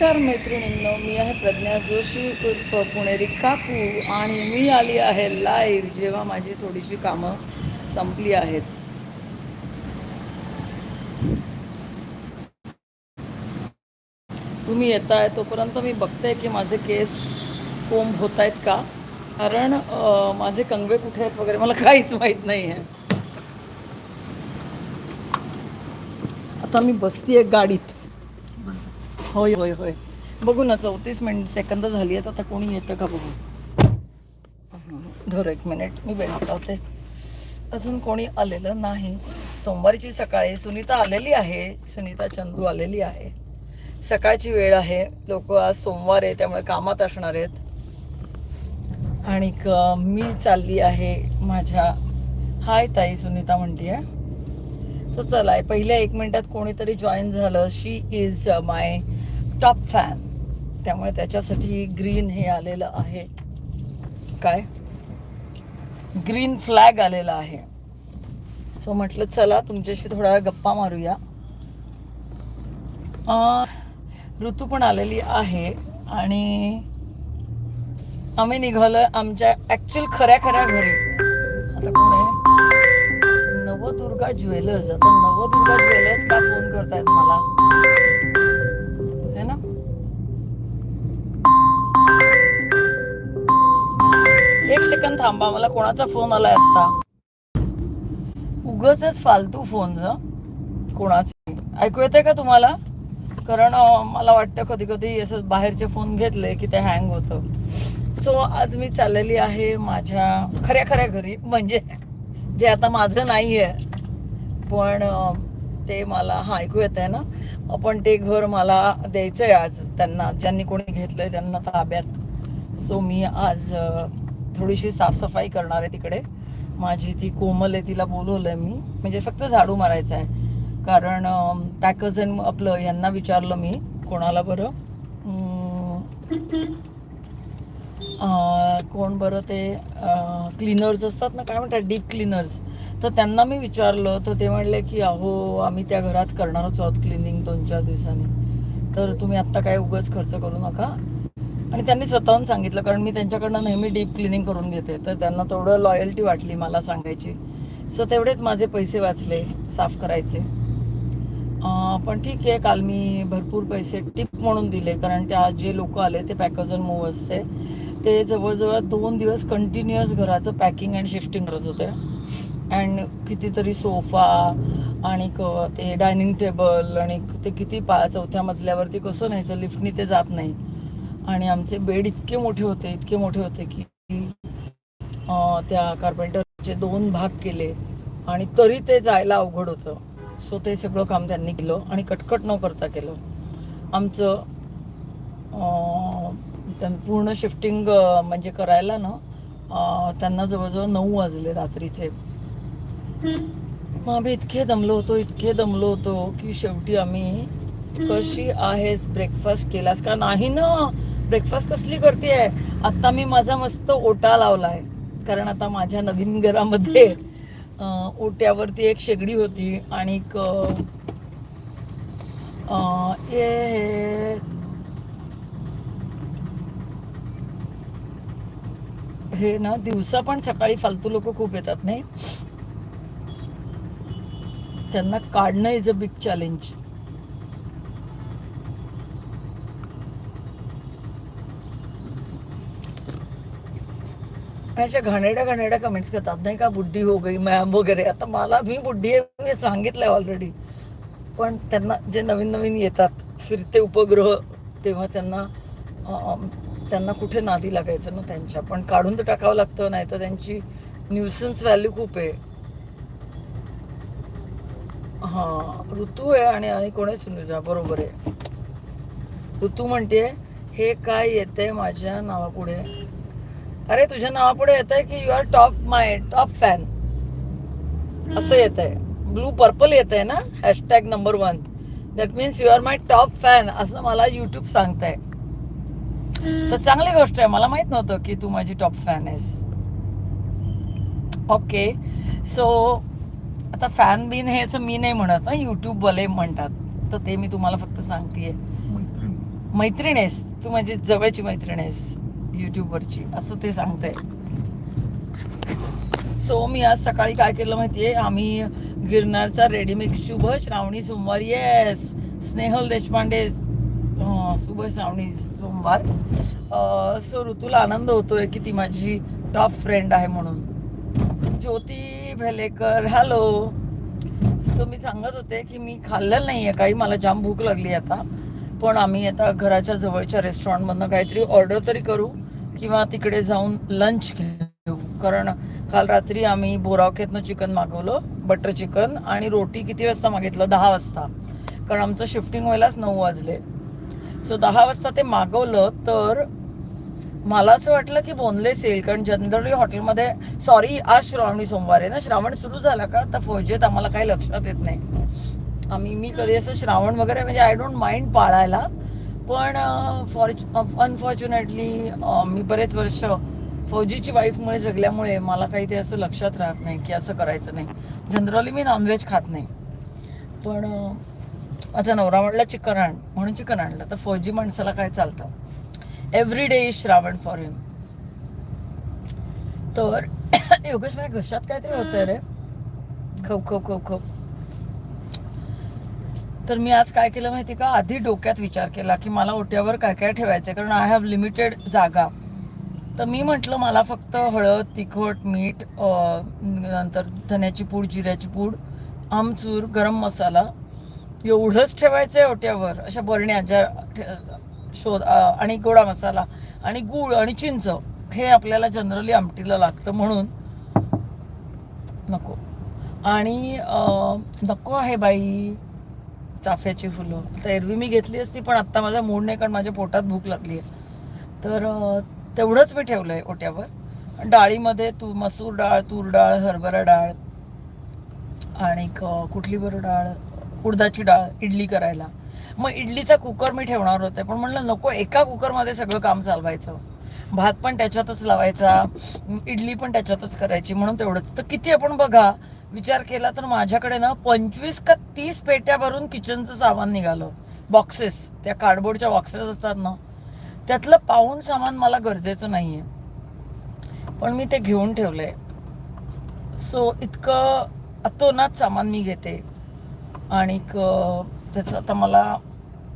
नमस्कार मैत्रिणींनो मी आहे प्रज्ञा जोशी उर्फ पुणेरी काकू आणि मी आली आहे लाईव्ह जेव्हा माझी थोडीशी कामं संपली आहेत. तुम्ही येताय तोपर्यंत मी बघते की माझे केस कोंब होत आहेत का? कारण माझे कंगवे कुठे आहेत वगैरे मला काहीच माहीत नाही आहे. आता मी बसतीये गाडीत. होय होय होय. बघू ना चौतीस मिनिट सेकंद झाली आहेत आता कोणी येतं का बघू? धर एक मिनिट मी वेळ लावते अजून कोणी आलेलं नाही. सोमवारची सकाळी सुनीता आलेली आहे. सुनीता चंदू आलेली आहे. सकाळची वेळ आहे. लोक आज सोमवार आहे त्यामुळे कामात असणार आहेत. आणि मी चालली आहे माझ्या हाय ताई सुनीता म्हणते सो चला पहिल्या एक मिनिटात कोणीतरी जॉईन झालं. She is my top fan त्यामुळे त्याच्यासाठी ग्रीन हे आलेलं आहे. काय? ग्रीन फ्लॅग आलेला आहे. सो म्हटलं चला तुमच्याशी थोडा गप्पा मारूया. ऋतू पण आलेली आहे आणि आम्ही निघालोय आमच्या ऍक्च्युअल खऱ्या खऱ्या घरी. आता कोण आहे? नवदुर्गा ज्वेलर्स. आता नवदुर्गा ज्वेलर्स का फोन करतायत मला? एक सेकंद थांबा मला कोणाचा फोन आलाय आता? उगच फालतू फोन ज कोणाचे? ऐकू येते का तुम्हाला? कारण मला वाटतं कधी कधी असं बाहेरचे फोन घेतले की ते हँग होतं. सो आज मी चाललेली आहे माझ्या खऱ्या खऱ्या घरी. म्हणजे जे आता माझं नाही आहे पण ते मला हा ऐकू येत आहे ना? पण ते घर मला द्यायचं आहे आज. त्यांना ज्यांनी कोणी घेतलं आहे त्यांना ताब्यात. सो मी आज थोडीशी साफसफाई करणार आहे तिकडे. माझी ती कोमल आहे तिला बोलवलं आहे मी. म्हणजे फक्त झाडू मारायचं आहे. कारण पॅकर्स अँड आपलं यांना विचारलं मी कोणाला बरं? कोण बरं ते क्लीनर्स असतात ना काय म्हणतात डीप क्लीनर्स तर त्यांना मी विचारलं तर ते म्हणले की अहो आम्ही त्या घरात करणारच आहोत क्लिनिंग दोन चार दिवसांनी. तर तुम्ही आत्ता काय उगाच खर्च करू नका. आणि त्यांनी स्वतःहून सांगितलं कारण मी त्यांच्याकडनं नेहमी डीप क्लिनिंग करून घेते. तर त्यांना तेवढं लॉयल्टी वाटली मला सांगायची. सो तेवढेच माझे पैसे वाचले साफ करायचे. पण ठीक आहे काल मी भरपूर पैसे टिप म्हणून दिले कारण त्या जे लोक आले ते पॅकर्स अँड मूवर्सचे ते जवळजवळ दोन दिवस कंटिन्युअस घराचं पॅकिंग अँड शिफ्टिंग करत होते. अँड कितीतरी सोफा आणि ते डायनिंग टेबल आणि ते किती पा चौथ्या मजल्यावरती कसं न्यायचं लिफ्टनी ते जात नाही. आणि आमचे बेड इतके मोठे होते इतके मोठे होते की त्या कार्पेंटरचे दोन भाग केले आणि तरी ते जायला अवघड होतं. सो ते सगळं काम त्यांनी केलं आणि कटकट न करता केलं. आमचं पूर्ण शिफ्टिंग म्हणजे करायला ना त्यांना जवळजवळ नऊ वाजले रात्रीचे. मग आम्ही इतके दमलो होतो इतके दमलो होतो की शेवटी आम्ही कशी आहेस ब्रेकफास्ट केलास? का नाही ना? ब्रेकफास्ट कसली करते आता मी माझा मस्त ओटा लावलाय. कारण आता माझ्या नवीन घरामध्ये ओट्यावरती एक शेगडी होती आणि एक हे ना दिवसा पण सकाळी फालतू लोक खूप येतात नाही? त्यांना काढणं इज अ बिग चॅलेंज अशा घाणेड्या घाणेड्या कमेंट्स करतात. नाही का बुद्धी हो गई मॅम वगैरे. आता मला मी बुद्धी आहे मी सांगितलंय ऑलरेडी पण त्यांना जे नवीन नवीन येतात फिरते उपग्रह तेव्हा त्यांना त्यांना कुठे नादी लागायचं ना त्यांच्या. पण काढून तर टाकावं लागतं नाही तर त्यांची न्यूसन्स व्हॅल्यू खूप आहे. हा ऋतू आहे आणि आणि कोण आहे सुनुजा बरोबर आहे. ऋतू म्हणते हे काय येते माझ्या नावापुढे? अरे तुझ्या नावापुढे येत आहे की you are top my top fan असं येत आहे ब्लू पर्पल येत आहे ना? Hashtag number one that means you are my top fan असं मला युट्यूब सांगताय. सो चांगली गोष्ट आहे. मला माहीत नव्हतं की तू माझी टॉप फॅन आहेस. ओके सो आता फॅन बिन हे असं मी नाही म्हणत ना युट्यूबवाले म्हणतात. तर ते मी तुम्हाला फक्त सांगतेय. मैत्रीण. मैत्रीण आहेस. तू माझी जवळची मैत्रीण आहेस. यूट्यूबवरची असं ते सांगते सो मी आज सकाळी काय केलं माहितीये? आम्ही गिरनारचा रेडीमिक्स शुभ श्रावणी सोमवार. येस स्नेहल देशपांडे. अं, शुभ श्रावणी सोमवार. सो ऋतूला आनंद होतोय की ती माझी टॉप फ्रेंड आहे म्हणून. ज्योती भेलेकर. हॅलो सो मी सांगत होते की मी खाल्लेलं नाही आहे काही. मला जाम भूक लागली आता. पण आम्ही आता घराच्या जवळच्या रेस्टॉरंटमधनं काहीतरी ऑर्डर तरी करू. किंवा तिकडे जाऊन लंच घेऊ. कारण काल रात्री आम्ही बोरावकेतनं चिकन मागवलं बटर चिकन आणि रोटी किती वाजता मागितलं? दहा वाजता. कारण आमचं शिफ्टिंग व्हायलाच नऊ वाजले. सो दहा वाजता ते मागवलं तर मला असं वाटलं की बोनलेस येईल. कारण जनरली हॉटेलमध्ये सॉरी आज श्रावणी सोमवार आहे ना. श्रावण सुरू झाला का? तर फौजेत आम्हाला काही लक्षात येत नाही. आम्ही मी कधी असं श्रावण वगैरे म्हणजे आय डोंट माइंड पाळायला. पण फॉर अनफॉर्च्युनेटली मी बरेच वर्ष फौजीची वाईफमुळे जगल्यामुळे मला काही ते असं लक्षात राहत नाही की असं करायचं नाही. जनरली मी नॉनव्हेज खात नाही. पण माझा नवरा म्हणला चिकन आण. म्हणून चिकन आणलं. तर फौजी माणसाला काय चालतं? Every day is Shravan for him तर योगेश माझ्या घशात काहीतरी होतं रे. खप खप खप खप तर मी आज काय केलं माहिती का? आधी डोक्यात विचार केला की मला ओट्यावर काय काय ठेवायचं कारण आय हॅव लिमिटेड जागा. तर मी म्हटलं मला फक्त हळद तिखट मीठ नंतर धन्याची पूड जिऱ्याची पूड आमचूर गरम मसाला एवढंच ठेवायचं आहे ओट्यावर. अशा बरण्या ज्या ठे- शोध आणि गोडा मसाला आणि गूळ आणि चिंच हे आपल्याला जनरली आमटीला लागतं म्हणून नको. आणि नको आहे बाई. चाफ्याची फुलं. तर एरवी मी घेतली असती पण आत्ता माझा मूड नाही कारण माझ्या पोटात भूक लागली आहे. तर तेवढंच मी ठेवलं आहे ओट्यावर डाळीमध्ये तू मसूर डाळ तूर डाळ हरभरा डाळ आणि कुठली बरं डाळ? उडदाची डाळ इडली करायला. मग इडलीचा कुकर मी ठेवणार होते पण म्हणलं नको एका कुकरमध्ये सगळं काम चालवायचं. भात पण त्याच्यातच लावायचा इडली पण त्याच्यातच करायची म्हणून तेवढंच. तर किती आपण बघा विचार केला तर माझ्याकडे ना पंचवीस का तीस पेट्या भरून किचनचं सामान निघालं. बॉक्सेस त्या कार्डबोर्डच्या बॉक्सेस असतात ना. त्यातलं पाऊन सामान मला गरजेचं नाही आहे पण मी ते घेऊन ठेवलं आहे सो इतकं अतोनात सामान मी घेते. आणि त्याचं आता मला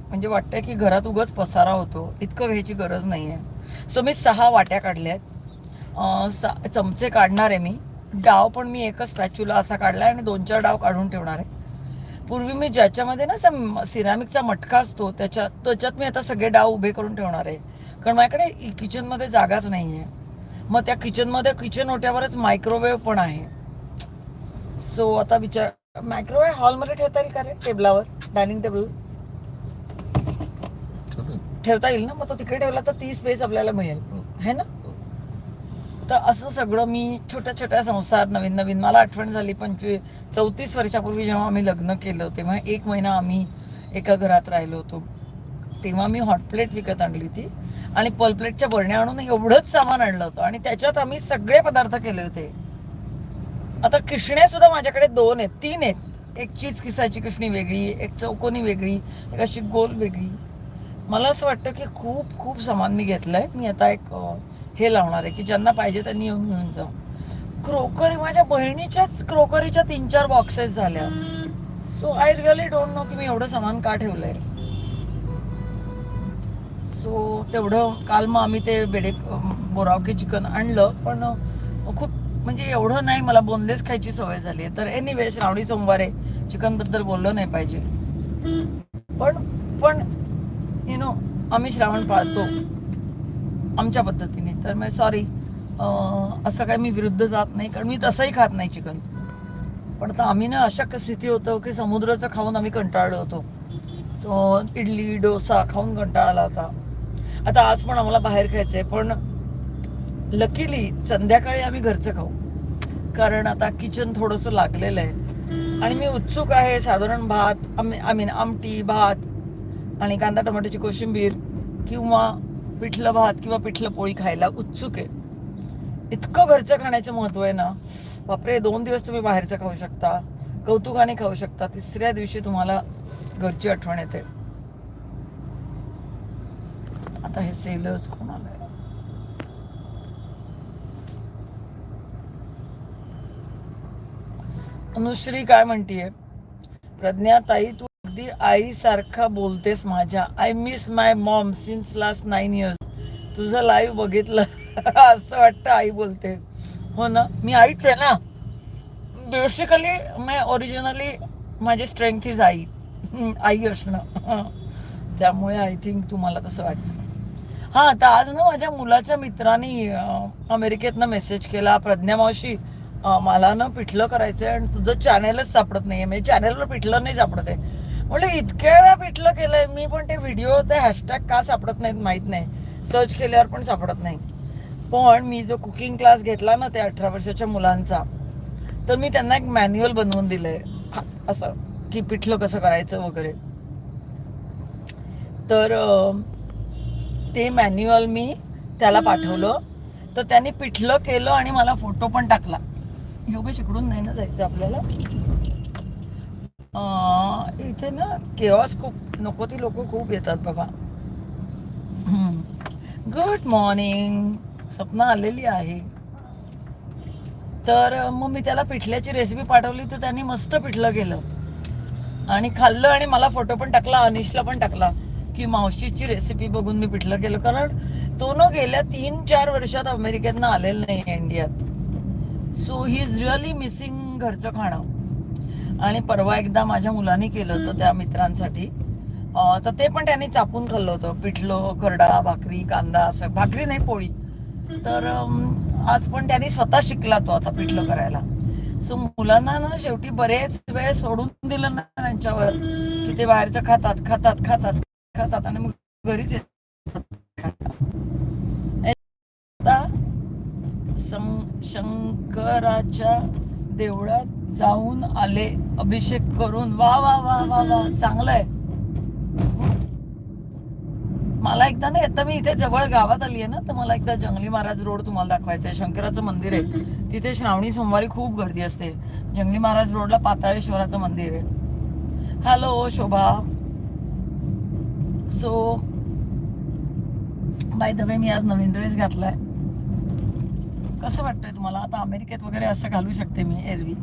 म्हणजे वाटतं की घरात उगाच पसारा होतो. इतकं घ्यायची गरज नाही आहे सो मी सहा वाट्या काढल्या आहेत सा चमचे काढणार आहे मी. डाव पण मी एकच स्पॅच्युला असा काढला आणि दोन चार डाव काढून ठेवणार आहे. पूर्वी मी ज्याच्यामध्ये ना असा सिरामिकचा मटका असतो त्याच्यात त्याच्यात मी आता सगळे डाव उभे करून ठेवणार आहे. कारण माझ्याकडे किचनमध्ये जागाच नाही आहे मग त्या किचनमध्ये किचन ओट्यावरच मायक्रोवेव्ह पण आहे. सो आता विचार मायक्रोवेव्ह हॉलमध्ये ठेवता येईल का रे? टेबलावर डायनिंग टेबल ठेवता. येईल ना? मग तो तिकडे ठेवला तर ती स्पेस आपल्याला मिळेल. है ना? तर असं सगळं मी छोट्या छोट्या संसार नवीन नवीन मला आठवण झाली पंचवीस चौतीस वर्षापूर्वी जेव्हा आम्ही लग्न केलं तेव्हा एक महिना आम्ही एका घरात राहिलो होतो. तेव्हा मी हॉटप्लेट विकत आणली होती आणि पल प्लेटच्या बरण्या आणून एवढंच सामान आणलं होतं आणि त्याच्यात आम्ही सगळे पदार्थ केले होते. आता किशण्या सुद्धा माझ्याकडे दोन आहेत तीन आहेत. एक चीज किसाची किशणी वेगळी एक चौकोनी वेगळी एक अशी गोल वेगळी. मला असं वाटतं की खूप खूप सामान मी घेतलंय. मी आता एक हे लावणार आहे की ज्यांना पाहिजे त्यांनी येऊन घेऊन जा क्रोकरी माझ्या बहिणीच्याच क्रोकरीच्या तीन चार बॉक्सेस झाल्या. So I really don't know की मी एवढं सामान का ठेवलंय. सो तेवढं काल मग आम्ही ते बेडे बोरावके चिकन आणलं पण खूप म्हणजे एवढं नाही मला बोनलेस खायची सवय झाली आहे. तर एनिवे श्रावणी सोमवारे चिकनबद्दल बोललं नाही पाहिजे. पण पण यु नो आम्ही श्रावण पाळतो. आमच्या पद्धतीने. तर मग सॉरी असं काही मी विरुद्ध जात नाही कारण मी तसंही खात नाही चिकन पण आता आम्ही ना अशक्य स्थिती होतं की समुद्राचं खाऊन आम्ही कंटाळलो होतो. सो इडली डोसा खाऊन कंटाळा आला होता. आता आज पण आम्हाला बाहेर खायचं आहे पण लकीली संध्याकाळी आम्ही घरचं खाऊ. कारण आता किचन थोडंसं लागलेलं आहे. आणि मी उत्सुक आहे साधारण भात आय मीन आमटी भात आणि कांदा टोमॅटोची कोशिंबीर किंवा पिठलं भात किंवा पिठलं पोळी खायला उत्सुक आहे. इतकं घरचं खाण्याचं महत्त्व आहे ना. बापरे दोन दिवस तुम्ही बाहेरचं खाऊ शकता कौतुकाने खाऊ शकता. तिसऱ्या दिवशी तुम्हाला घरची आठवण येते. आता हे सेलर्स कोणाला आहे? अनुश्री काय म्हणतीये? प्रज्ञा ताई तू अगदी आईसारखा बोलतेस माझ्या. I miss my mom since last nine years तुझं लाईव्ह बघितलं असं वाटतं आई बोलते. हो ना? मी आईच आहे ना? बेसिकली मी ओरिजिनली माझी स्ट्रेंथ इज आई. आई असणं. त्यामुळे आय थिंक तुम्हाला तसं वाटतं. हां तर आज ना माझ्या मुलाच्या मित्राने अमेरिकेतनं मेसेज केला. प्रज्ञा मावशी मला ना पिठलं करायचं आहे आणि तुझं चॅनलच सापडत नाही आहे म्हणजे चॅनलवर पिठलं नाही सापडत आहे. म्हटलं इतक्या वेळा पिठलं केलंय मी पण ते व्हिडिओ ते हॅशटॅग का सापडत नाहीत माहीत नाही. सर्च केल्यावर पण सापडत नाही. पण मी जो कुकिंग क्लास घेतला ना त्या अठरा वर्षाच्या मुलांचा तर मी त्यांना एक मॅन्युअल बनवून दिलंय. असं की पिठलं कसं करायचं वगैरे. तर ते मॅन्युअल मी त्याला पाठवलं. तर त्याने पिठलं केलं आणि मला फोटो पण टाकला. योगेश इकडून नाही ना जायचं आपल्याला? इथे ना केऑस खूप नको ती लोक खूप येतात बाबा. गुड मॉर्निंग सपना आलेली आहे. तर मग मी त्याला पिठल्याची रेसिपी पाठवली तर त्यांनी मस्त पिठलं केलं. आणि खाल्लं आणि मला फोटो पण टाकला अनिशला पण टाकला की मावशीची रेसिपी बघून मी पिठलं केलं. कारण तो न गेल्या तीन चार वर्षात अमेरिकेतनं आलेला नाही इंडियात. So he is really missing घरचं खाणं. आणि परवा एकदा माझ्या मुलाने केलं होतं त्या मित्रांसाठी. तर ते पण त्यांनी चापून खाल्लं होतं. पिठलं खरडा भाकरी कांदा असं. भाकरी नाही पोळी. तर आज पण त्यांनी स्वतः शिकला तो आता पिठलं करायला. सो मुलांना ना शेवटी बरेच वेळ सोडून दिलं ना त्यांच्यावर की ते बाहेरचं खातात खातात खातात खातात आणि मग घरीच येतात. सं- शंकराच्या देवळात जाऊन आले. अभिषेक करून वा वा वा वा वा चांगलंय. मला एकदा ना येतं मी इथे जवळ गावात आली आहे ना तर मला एकदा जंगली महाराज रोड तुम्हाला दाखवायचं आहे. शंकराचं मंदिर आहे. तिथे श्रावणी सोमवारी खूप गर्दी असते. जंगली महाराज रोडला पाताळेश्वराचं मंदिर आहे. Hello Shobha. So by the way मी आज नवीन ड्रेस घातलाय. कसं वाटतंय तुम्हाला? आता अमेरिकेत वगैरे असं घालू शकते मी एरवी.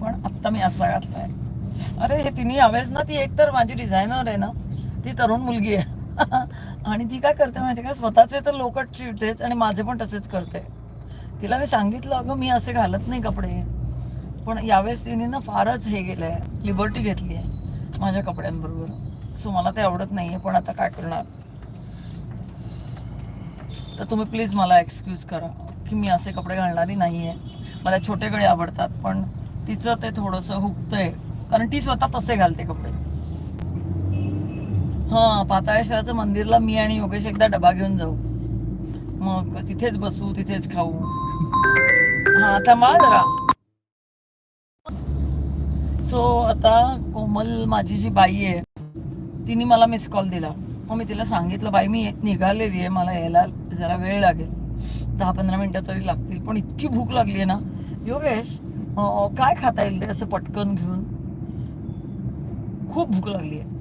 पण आत्ता मी असा घातलाय. अरे हे तिन्ही यावेळेस ना ती एक तर माझी डिझायनर आहे ना ती तरुण मुलगी आहे. आणि ती काय करते माहिती का? स्वतःचे तर लोकट चिडतेच आणि माझे पण तसेच करते. तिला मी सांगितलं अगं मी असे घालत नाही कपडे. पण यावेळेस तिने ना फारच हे गेलंय लिबर्टी घेतली आहे माझ्या कपड्यांबरोबर. सो मला ते आवडत नाही आहे पण आता काय करणार? तर तुम्ही प्लीज मला एक्सक्यूज करा. की मी असे कपडे घालणारी नाही आहे मला छोटे गळे आवडतात पण तिचं ते थोडंसं हुकतंय. कारण ती स्वतः तसे घालते कपडे. हां पाताळेश्वराचं मंदिरला मी आणि योगेश एकदा डबा घेऊन जाऊ. मग तिथेच बसू तिथेच खाऊ. हा थांबा जरा. सो आता कोमल माझी जी बाई आहे तिने मला मिस कॉल दिला. मग मी तिला सांगितलं बाई मी निघालेली आहे मला यायला जरा वेळ लागेल. दहा पंधरा मिनिटं तरी लागतील. पण इतकी भूक लागली आहे ना. योगेश काय खाता येईल रे असं पटकन घेऊन? खूप भूक लागली आहे.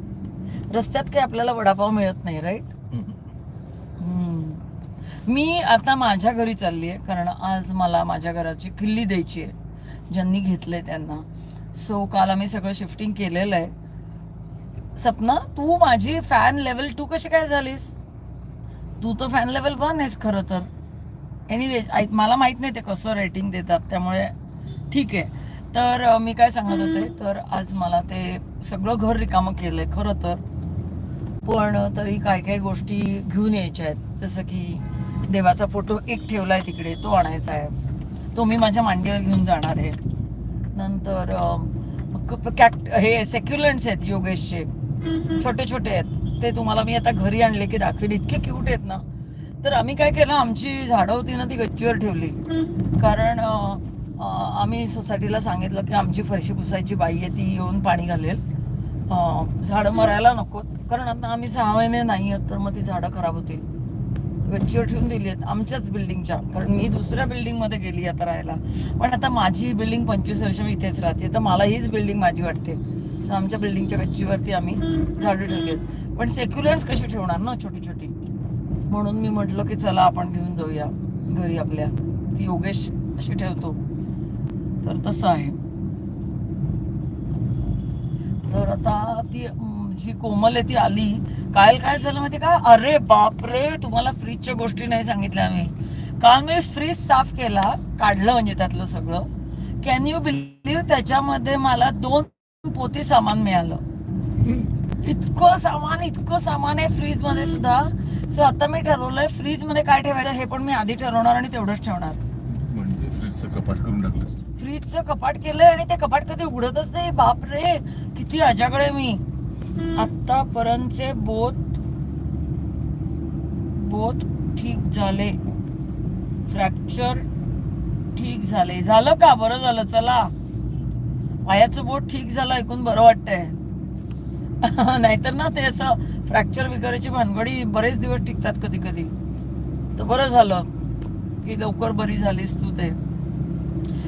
रस्त्यात काही आपल्याला वडापाव मिळत नाही राईट मी आता माझ्या घरी चालली आहे कारण आज मला माझ्या घराची किल्ली द्यायची आहे. ज्यांनी घेतलंय त्यांना. सो काल आम्ही सगळं शिफ्टिंग केलेलं आहे. सपना तू माझी फॅन लेवल टू कशी काय झालीस? तू तर फॅन लेवल वन आहेस खरं तर. एनिवे मला माहीत नाही ते कसं रेटिंग देतात त्यामुळे ठीक आहे. तर मी काय सांगत होते तर आज मला ते सगळं घर रिकामं केलंय खरं तर. पण तरी काय काय गोष्टी घेऊन यायच्या आहेत. जसं की देवाचा फोटो एक ठेवलाय तिकडे तो आणायचा आहे. तो मी माझ्या मांडीवर घेऊन जाणार आहे. नंतर कॅक्ट हे सेक्युलंट्स आहेत योगेशचे. छोटे छोटे आहेत. ते तुम्हाला मी आता घरी आणले की दाखवेल इतके क्यूट आहेत ना. तर आम्ही काय केलं आमची झाडं होती ना ती गच्चीवर ठेवली. कारण आम्ही सोसायटीला सांगितलं की आमची फरशी पुसायची बाई आहे ती येऊन पाणी घालेल. झाडं मरायला नकोत. कारण आता आम्ही सहा महिने नाही आहेत तर मग ती झाडं खराब होतील. गच्चीवर ठेवून दिली आहेत आमच्याच बिल्डिंगच्या. कारण मी दुसऱ्या बिल्डिंगमध्ये गेली आता राहायला. पण आता माझी बिल्डिंग पंचवीस वर्ष मी इथेच राहते तर मला हीच बिल्डिंग माझी वाटते. सो आमच्या बिल्डिंगच्या गच्चीवरती आम्ही झाडं ठेवली आहेत. पण सेक्युलर्स कशी ठेवणार ना छोटी छोटी म्हणून मी म्हटलं की चला आपण घेऊन जाऊया घरी आपल्या. ती योगेश अशी ठेवतो. तर तसं आहे. तर आता ती जी कोमल आहे ती आली. काल काय झालं माहिती का? अरे बापरे तुम्हाला फ्रीजच्या गोष्टी नाही सांगितल्या मी. काल मी फ्रीज साफ केला काढलं म्हणजे त्यातलं सगळं. कॅन यू बिलीव्ह त्याच्यामध्ये मला दोन पोती सामान मिळालं? इतकं सामान इतकं सामान आहे फ्रीजमध्ये सुद्धा. सो आता मी ठरवलंय फ्रीजमध्ये काय ठेवायचं हे पण मी आधी ठरवणार आणि तेवढंच ठेवणार. म्हणजे फ्रीजचं कपाट करून टाकलंस फ्रीजचं कपाट केलंय आणि ते कपाट कधी उघडतच नाही. बाप रे किती अजाकडे मी. आतापर्यंतचे बोत बोत ठीक झाले. फ्रॅक्चर ठीक झाले. झालं का? बरं झालं. चला. पायाचं बोट ठीक झालं. ऐकून बरं वाटतंय. नाहीतर ना ते असं फ्रॅक्चर वगैरेची भानगडी बरेच दिवस टिकतात कधी कधी. तर बरं झालं की लवकर बरी झालीस तू ते.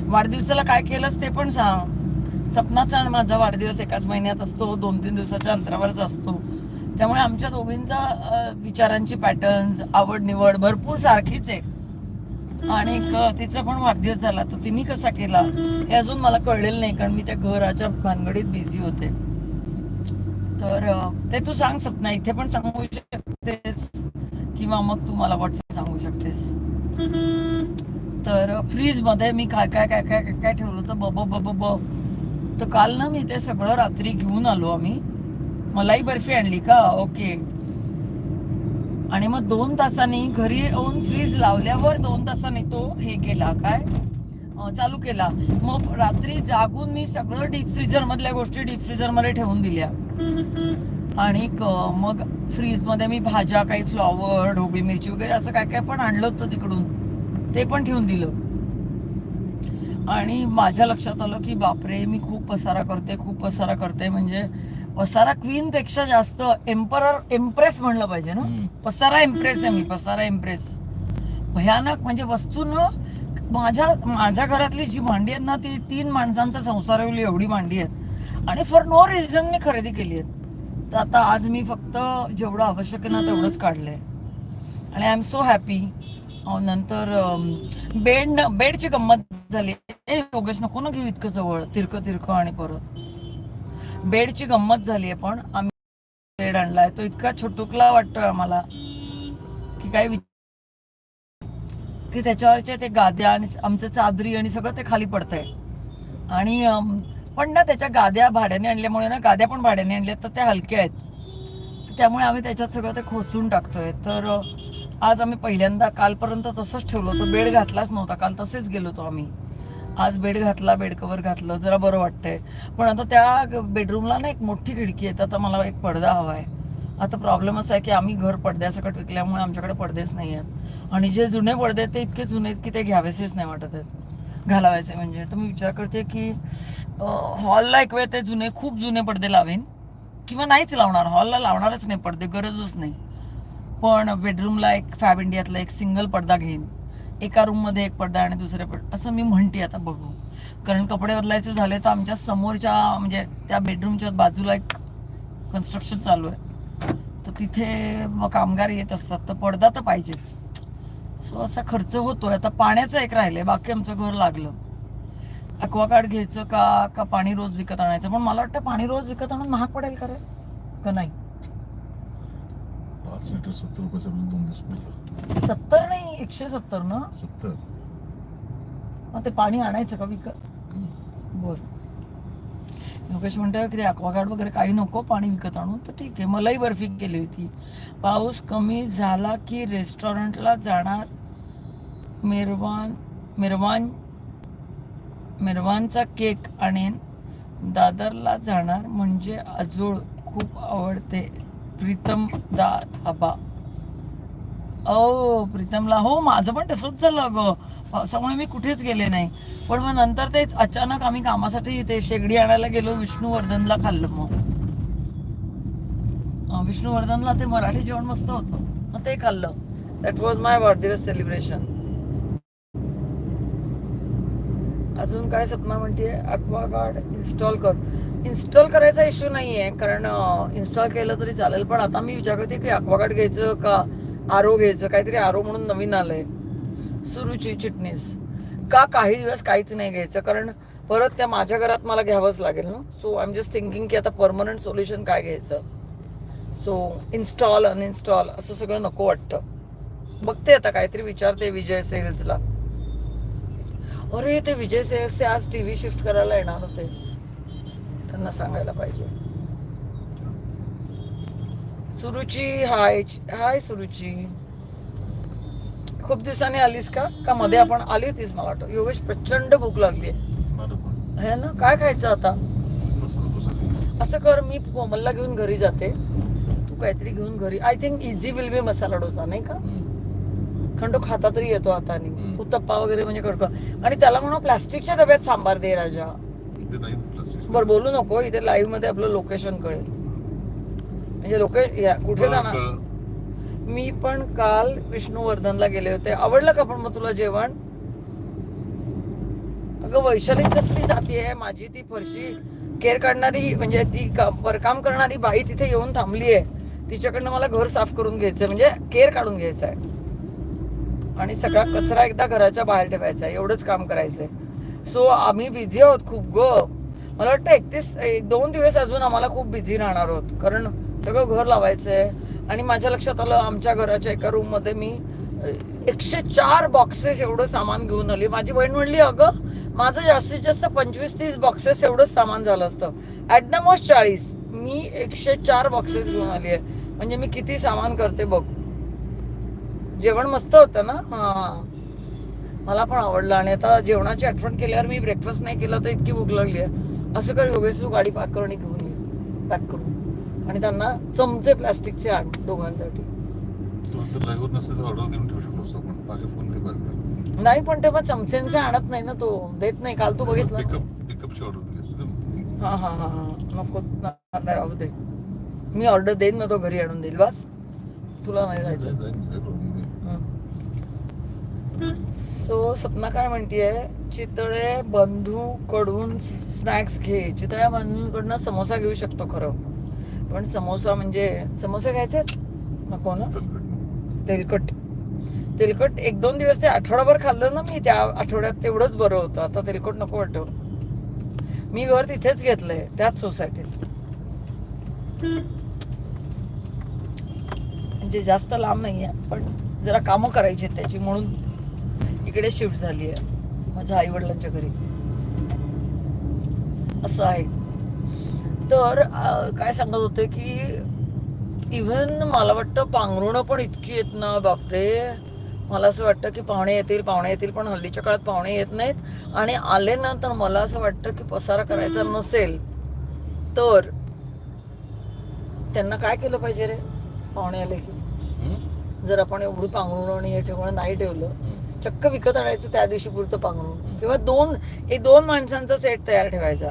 वाढदिवसाला काय केलंस ते पण सांग. सपनाचा आणि माझा वाढदिवस एकाच महिन्यात असतो दोन तीन दिवसाच्या अंतरावरच असतो. त्यामुळे आमच्या दोघींचा विचारांची पॅटर्न्स आवड निवड भरपूर सारखीच आहे. आणि तिचा पण वाढदिवस झाला तर तिने कसा केला हे अजून मला कळलेलं नाही कारण मी त्या घराच्या भानगडीत बिझी होते. तर ते तू सांग सपना इथे पण सांगू शकतेस? किंवा मग तू मला व्हॉट्सअप सांगू शकतेस? तर फ्रीजमध्ये मी काय काय काय काय काय काय ठेवलं होतं? बब बब ब तर काल ना मी ते सगळं रात्री घेऊन आलो आम्ही. मलाई बर्फी आणली का? ओके. आणि मग दोन तासांनी घरी येऊन फ्रीज लावल्यावर दोन तासांनी तो हे केला काय? चालू केला. मग रात्री जागून मी सगळं डीप फ्रीजर मधल्या गोष्टी डीप फ्रीजरमध्ये ठेवून दिल्या. आणि मग फ्रीजमध्ये मी भाज्या काही फ्लॉवर ढोबळी मिरची वगैरे असं काय काय पण आणलं होतं तिकडून. ते पण ठेवून दिलं. आणि माझ्या लक्षात आलं की बापरे मी खूप पसारा करते खूप पसारा करते. म्हणजे पसारा क्वीन पेक्षा जास्त एम्परर एम्प्रेस म्हणलं पाहिजे ना. पसारा इम्प्रेस आहे मी पसारा इम्प्रेस भयानक म्हणजे वस्तू न माझ्या माझ्या घरातली जी भांडी आहेत ना ती तीन माणसांचा संसारावली एवढी भांडी आहेत. आणि फॉर नो रिझन मी खरेदी केली आहेत. तर आता आज मी फक्त जेवढं आवश्यक आहे ना तेवढंच काढलंय. आणि आय एम सो हॅपी नंतर बेड बेडची गंमत झाली. ए योगेश नको ना घेऊ इतकं जवळ. तिरकं तिरकं आणि परत. बेडची गंमत झाली आहे पण आम्ही बेड आणलाय. तो इतका छोटुकला वाटतोय आम्हाला की काय की त्याच्यावरच्या ते गाद्या आणि आमचं चादरी आणि सगळं ते खाली पडतंय. आणि पण ना त्याच्या गाद्या भाड्याने आणल्यामुळे ना गाद्या पण भाड्याने आणल्या तर त्या हलक्या आहेत. त्यामुळे आम्ही त्याच्यात सगळं ते खोचून टाकतोय. तर आज आम्ही पहिल्यांदा कालपर्यंत तसंच ठेवलं होतं. बेड घातलाच नव्हता. काल तसेच गेलो होतो आम्ही. आज बेड घातला बेड कवर घातलं. जरा बरं वाटतंय. पण आता त्या बेडरूमला ना एक मोठी खिडकी आहे. तर आता मला एक पडदा हवा आहे आता प्रॉब्लेम असा आहे की आम्ही घर पडद्यासकट विकल्यामुळे आमच्याकडे पडदेच नाही आहेत आणि जे जुने पडदे आहेत ते इतके जुने आहेत की ते घ्यावेसेच नाही वाटत आहेत. घालावायचे म्हणजे. तर मी विचार करते की हॉलला एक वेळ ते जुने खूप जुने पडदे लावेन. किंवा नाहीच लावणार. हॉलला लावणारच नाही पडदे गरजच नाही. पण बेडरूमला एक फॅब इंडियातला एक सिंगल पडदा घेईन. एका रूममध्ये एक पडदा आणि दुसऱ्या पड असं मी म्हणते आता बघू. कारण कपडे बदलायचे झाले तर आमच्या समोरच्या म्हणजे त्या बेडरूमच्या बाजूला एक कन्स्ट्रक्शन चालू आहे. तर तिथे मग कामगार येत असतात. तर पडदा तर पाहिजेच. सो असा खर्च होतोय. आता पाण्याचं एक राहिलंय बाकी आमचं घर लागलं. अक्वागार्ड घ्यायचं का का पाणी रोज विकत आणायचं? पण मला वाटतं पाणी रोज विकत आणून महाग पडेल का रे? का नाही? पाच लिटर सत्तर रुपयाचं आपल्याला दोन दिवस सत्तर नाही एकशे सत्तर ना? सत्तर. मग ते पाणी आणायचं का विकत? बर. लोकेश म्हणतात की ते अक्वागार्ड वगैरे काही नको पाणी विकत आणून. तर ठीक आहे मलाही बर्फी केली होती. पाऊस कमी झाला की रेस्टॉरंटला जाणार मिरवान मिरवान मिरवानचा केक आणेन. दादरला जाणार म्हणजे अजोळ खूप आवडते. प्रीतम दा थाबा ओ प्रीतमला हो माझं पण तसंच झालं अगं. पावसामुळे मी कुठेच गेले नाही. पण मग नंतर तेच अचानक आम्ही कामासाठी ते शेगडी आणायला गेलो विष्णुवर्धनला खाल्लं मग. विष्णुवर्धनला ते मराठी जेवण मस्त होतं. मग ते खाल्लं. दॅट वॉज माय वाढदिवस सेलिब्रेशन अजून काय सपना म्हणते अक्वागार्ड इन्स्टॉल कर. इन्स्टॉल करायचा इश्यू नाही आहे कारण इन्स्टॉल केलं तरी चालेल. पण आता मी विचार करते की अक्वागार्ड घ्यायचं का? आरो घ्यायचं. काहीतरी आरो म्हणून नवीन आलंय. सुरुची चिटणीस. का काही दिवस काहीच नाही घ्यायचं कारण परत त्या माझ्या घरात मला घ्यावंच लागेल ना. So I am just thinking की आता परमनंट सोल्युशन काय घ्यायचं? सो इन्स्टॉल अनइन्स्टॉल असं सगळं नको वाटतं. बघते आता काहीतरी विचारते विजय सेल्सला. अरे ते विजय सेल्सचे आज टी व्ही शिफ्ट करायला येणार होते. त्यांना सांगायला पाहिजे. सुरुची हाय हाय सुरुची. खूप दिवसांनी आलीस का? का मध्ये आपण आली होतीस मला वाटतं? योगेश प्रचंड भूक लागली आहे ना? काय खायचं आता. असं कर मी कोमलला घेऊन घरी जाते. तू काहीतरी घेऊन घरी. I think easy will be masala dosa नाही का. खंडो खाता तरी येतो हाताने. उत्तप्पा वगैरे म्हणजे कडकड. आणि त्याला म्हणून प्लास्टिकच्या डब्यात सांबार दे राजा. बरं बोलू नको. इथे लाईव्हमध्ये आपलं लोकेशन कळेल. म्हणजे लोक कुठे जाणार? मी पण काल विष्णुवर्धनला गेले होते. आवडलं का पण मग तुला जेवण? अगं वैशाली कसली जाती आहे? माझी ती फरशी केअर काढणारी म्हणजे ती काम काम करणारी बाई तिथे येऊन थांबली आहे. तिच्याकडनं मला घर साफ करून घ्यायचंय म्हणजे केअर काढून घ्यायचं आहे आणि सगळा कचरा एकदा घराच्या बाहेर ठेवायचा आहे एवढंच काम करायचंय. सो आम्ही बिझी आहोत खूप ग. मला वाटतं एकतीस एक दोन दिवस अजून आम्हाला खूप बिझी राहणार आहोत. कारण सगळं घर लावायचंय आणि माझ्या लक्षात आलं आमच्या घराच्या एका रूममध्ये मी एकशे चार बॉक्सेस एवढं सामान घेऊन आली. माझी बहीण म्हणली अगं माझं जास्तीत जास्त पंचवीस तीस बॉक्सेस एवढंच सामान झालं असतं. ॲट द मोस्ट चाळीस. मी एकशे चार बॉक्सेस घेऊन आली आहे. म्हणजे मी किती सामान करते बघ. जेवण मस्त होतं ना? हा. मला पण आवडलं आणि आता जेवणाची आठवण केल्यावर मी ब्रेकफास्ट नाही केला तर इतकी भूक लागली आहे. असं कर योगेश तू गाडी पार्क करून घेऊन ये. पॅक करून. आणि त्यांना चमचे प्लास्टिकचे आण दोघांसाठी. नाही पण तेव्हा चमच्यांचे आणत नाही ना तो. देत नाही. काल तू बघितलं. हा हा हा हा. नको राहू दे मी ऑर्डर देईन ना तो घरी आणून देईल. बस. तुला नाही जायचं. सो सपना काय म्हणतीये? चितळे बंधू कडून स्नॅक्स घे. चितळ्या बंधूंकडनं समोसा घेऊ शकतो खरं. पण समोसा म्हणजे समोसे घ्यायचे नको ना? तेलकट. तेलकट एक दोन दिवस ते आठवडाभर खाल्लं ना मी त्या आठवड्यात तेवढंच बरं होतं. आता तेलकट नको वाटतं. मी घर तिथेच घेतलंय त्याच सोसायटीत. म्हणजे जास्त लांब नाही आहे पण जरा कामं करायची आहेत त्याची म्हणून इकडे शिफ्ट झाली आहे माझ्या आई वडिलांच्या घरी. असं आहे. तर काय सांगत होते की इव्हन मला वाटतं पांघरुणं पण इतकी येत ना बापरे. मला असं वाटतं की पाहुणे येतील पाहुणे येतील पण हल्लीच्या काळात पाहुणे येत नाहीत. आणि आले ना तर मला असं वाटतं की पसारा करायचा नसेल तर त्यांना काय केलं पाहिजे रे? पाहुणे आले की? जर आपण एवढी पांघरुण आणि हे ठेवणं नाही ठेवलं. चक्क विकत आणायचं त्या दिवशी पुरतं पांघरुण किंवा दोन एक दोन माणसांचा सेट तयार ठेवायचा.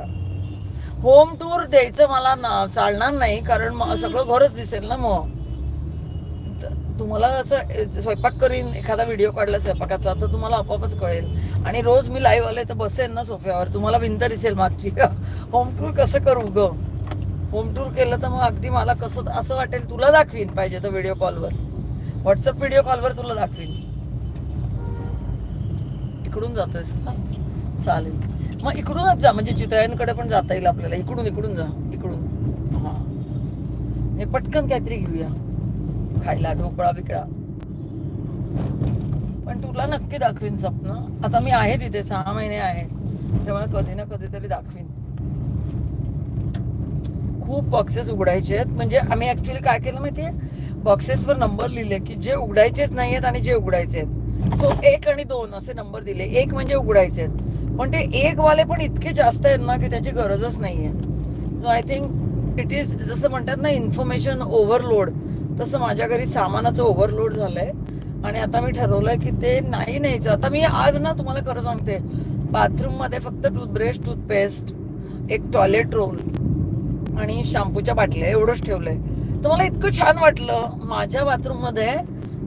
होम टूर द्यायचं मला ना चालणार नाही कारण सगळं घरच दिसेल ना मग. तुम्हाला असं स्वयंपाक करीन एखादा व्हिडिओ काढला स्वयंपाकाचा तर तुम्हाला आपोआपच कळेल. आणि रोज मी लाईव्ह आले तर बसेन ना सोफ्यावर. तुम्हाला भिंत दिसेल मागची. होम टूर कसं करू ग? होम टूर केलं तर मग अगदी मला कसं असं वाटेल तुला दाखवीन पाहिजे तर व्हिडिओ कॉलवर व्हॉट्सअप व्हिडिओ कॉलवर तुला दाखवीन. इकडून जातोयस का? चालेल. मग इकडूनच जा म्हणजे चितळ्यांकडे पण जाता येईल आपल्याला. इकडून इकडून जा इकडून. हा. हे पटकन काहीतरी घेऊया. खायला ढोकळा बिकळा. पण तुला नक्की दाखवीन स्वप्न. आता मी आहे तिथे सहा महिने आहे. त्यामुळे कधी ना कधीतरी दाखवीन. खूप बॉक्सेस उघडायचे आहेत. म्हणजे आम्ही ऍक्च्युली काय केलं माहितीये? बॉक्सेसवर नंबर लिहिले की जे उघडायचेच नाही आहेत आणि जे उघडायचे आहेत सो एक आणि दोन असे नंबर दिले. एक म्हणजे उघडायचे आहेत पण ते एक वाले पण इतके जास्त आहेत ना की त्याची गरजच नाहीये. So I think it is जसं म्हणतात ना इन्फॉर्मेशन ओव्हरलोड तसं माझ्या घरी सामानाचं ओव्हरलोड झालंय. आणि आता मी ठरवलंय की ते नाही न्यायचं. आता मी आज ना तुम्हाला खरं सांगते बाथरूममध्ये फक्त टूथब्रश टूथपेस्ट एक टॉयलेट रोल आणि शॅम्पूच्या बाटल्या एवढंच ठेवलंय. तर मला इतकं छान वाटलं माझ्या बाथरूममध्ये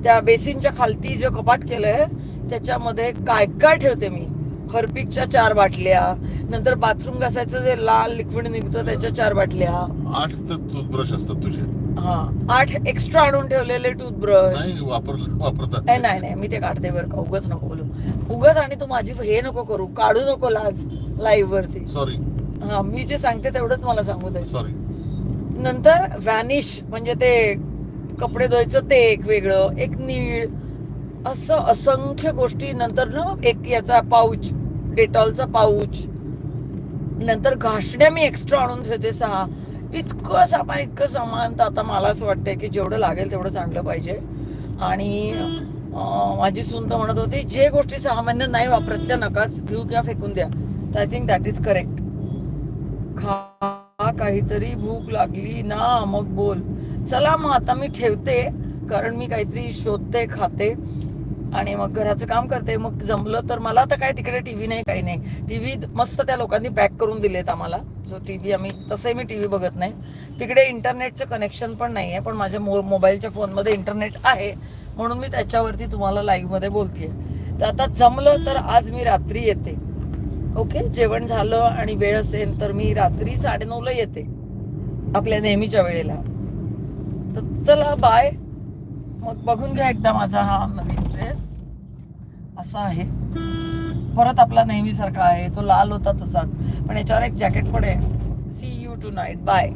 त्या बेसिनच्या खालती जे कपाट केलंय त्याच्यामध्ये काय काय ठेवते मी? हर्पिकच्या चार बाटल्या नंतर बाथरूम घासायचं जे लाल लिक्विड निघतं त्याच्या चार बाटल्या. आठ तर टूथब्रश असतात तुझे. हा आठ एक्स्ट्रा आणून ठेवलेले टूथब्रश नाही वापर वापरतात. ए, नाही नाही मी ते काढते बरं का उगच नको बोलू. उगच आणि तू माझी हे नको करू काढू नको लाज लाईव्ह वरती. सॉरी हा मी जे सांगते तेवढंच मला सांगू दे. सॉरी नंतर व्हॅनिश म्हणजे ते कपडे धुवायचं ते एक वेगळं एक नीळ असं असंख्य गोष्टी नंतर ना एक याचा पाऊच डेटॉलचा पाऊच. नंतर घासण्या मी एक्स्ट्रा आणून ठेवते सहा. इतकं सामान इतकं सामान तर आता मला असं वाटतंय की जेवढं लागेल तेवढंच आणलं पाहिजे. आणि माझी सून तर म्हणत होती जे गोष्टी सहा महिने नाही वापरत त्या नकाच घेऊ किंवा फेकून द्या. तर I think that is correct खा काहीतरी भूक लागली ना मग बोल. चला मग आता मी ठेवते कारण मी काहीतरी शोधते खाते. आणि मग घराचं काम करते. मग जमलं तर मला आता काय तिकडे टीव्ही नाही काही नाही. टीव्ही मस्त त्या लोकांनी पॅक करून दिलेत आम्हाला. जो टीव्ही आम्ही तसंही मी टीव्ही बघत नाही. तिकडे इंटरनेटचं कनेक्शन पण नाही आहे पण माझ्या मो मोबाईलच्या फोनमध्ये इंटरनेट आहे. म्हणून मी त्याच्यावरती तुम्हाला लाईव्हमध्ये बोलतेय. तर आता जमलं तर आज मी रात्री येते. ओके? जेवण झालं आणि वेळ असेल तर मी रात्री साडेनऊला येते. आपल्या नेहमीच्या वेळेला. तर चला बाय मग बघून घ्या एकदा माझा हा नवीन असा आहे. परत आपला नेहमीसारखा आहे. तो लाल होता तसाच. पण याच्यावर एक जॅकेट पण आहे. See you tonight bye